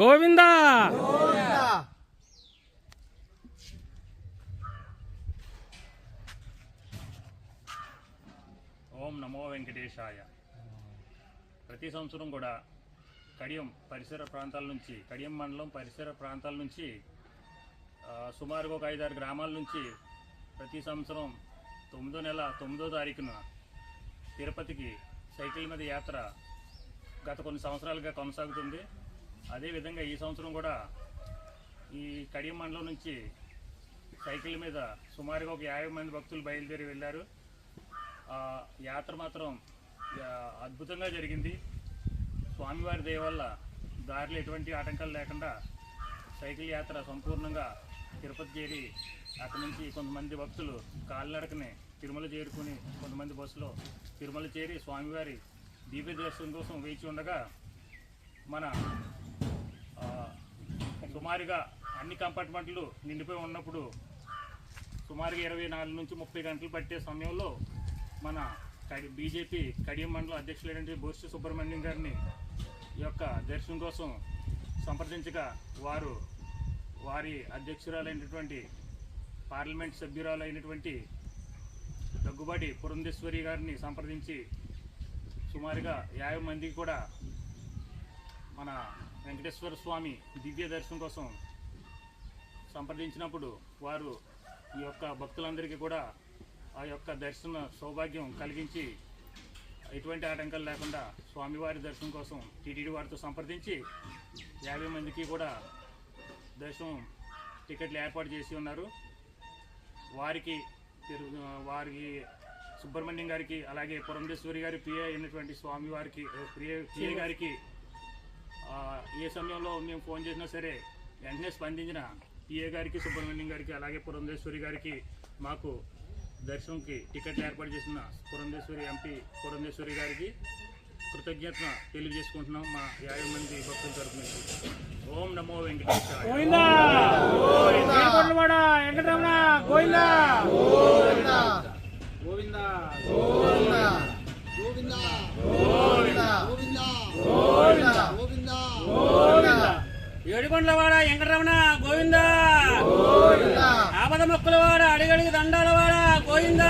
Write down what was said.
గోవింద. ఓం నమో వెంకటేశాయ. ప్రతి సంవత్సరం కూడా కడియం పరిసర ప్రాంతాల నుంచి కడియం మండలం పరిసర ప్రాంతాల నుంచి సుమారుగా ఒక ఐదారు గ్రామాల నుంచి ప్రతి సంవత్సరం తొమ్మిదో నెల తొమ్మిదో తారీఖున తిరుపతికి సైకిల్ మీద యాత్ర గత కొన్ని సంవత్సరాలుగా కొనసాగుతుంది. అదేవిధంగా ఈ సంవత్సరం కూడా ఈ కడియం మండలం నుంచి సైకిల్ మీద సుమారుగా ఒక యాభై మంది భక్తులు బయలుదేరి వెళ్ళారు. ఆ యాత్ర మాత్రం అద్భుతంగా జరిగింది. స్వామివారి దయ వల్ల దారిలో ఎటువంటి ఆటంకాలు లేకుండా సైకిల్ యాత్ర సంపూర్ణంగా తిరుపతి చేరి అక్కడి నుంచి కొంతమంది భక్తులు కాలినడకనే తిరుమల చేరుకుని కొంతమంది బస్సులో తిరుమల చేరి స్వామివారి దివ్య దర్శనం కోసం వేచి ఉండగా మన సుమారుగా అన్ని కంపార్ట్మెంట్లు నిండిపోయి ఉన్నప్పుడు సుమారుగా ఇరవై నాలుగు నుంచి ముప్పై గంటలు పట్టే సమయంలో మన కడి బీజేపీ కడియం మండల అధ్యక్షులైనటువంటి బొర్సు సుబ్రహ్మణ్యం గారిని ఈ యొక్క దర్శనం కోసం సంప్రదించగా వారు వారి అధ్యక్షురాలైనటువంటి పార్లమెంట్ సభ్యురాలైనటువంటి దగ్గుబాటి పురంధేశ్వరి గారిని సంప్రదించి సుమారుగా యాభై మందికి కూడా మన వెంకటేశ్వర స్వామి దివ్య దర్శనం కోసం సంప్రదించినప్పుడు వారు ఈ యొక్క భక్తులందరికీ కూడా ఆ యొక్క దర్శన సౌభాగ్యం కలిగించి ఎటువంటి ఆటంకాలు లేకుండా స్వామివారి దర్శనం కోసం టీటీడీ వారితో సంప్రదించి యాభై మందికి కూడా దర్శనం టికెట్లు ఏర్పాటు చేసి ఉన్నారు. వారికి వారికి సుబ్రహ్మణ్యం గారికి అలాగే పురంధేశ్వరి గారి పిఏ అయినటువంటి స్వామి వారికి పిఏ గారికి ఏ సమయంలో మేము ఫోన్ చేసినా సరే వెంటనే స్పందించిన పిఏ గారికి సుబ్రహ్మణ్యం గారికి అలాగే పురంధేశ్వరి గారికి మాకు దర్శనంకి టికెట్ ఏర్పాటు చేసిన పురంధేశ్వరి ఎంపీ పురంధేశ్వరి గారికి కృతజ్ఞత తెలియజేసుకుంటున్నాం మా యాభై మంది భక్తుల తరపు నుంచి ఓం నమో వెంకటేశ్వర వెంకటరమణ గోవింద! ఏడుకొండలవాడ వెంకటరమణ గోవింద. ఆపద మొక్కలవాడ అడిగడిగి దండాలవాడ గోవింద.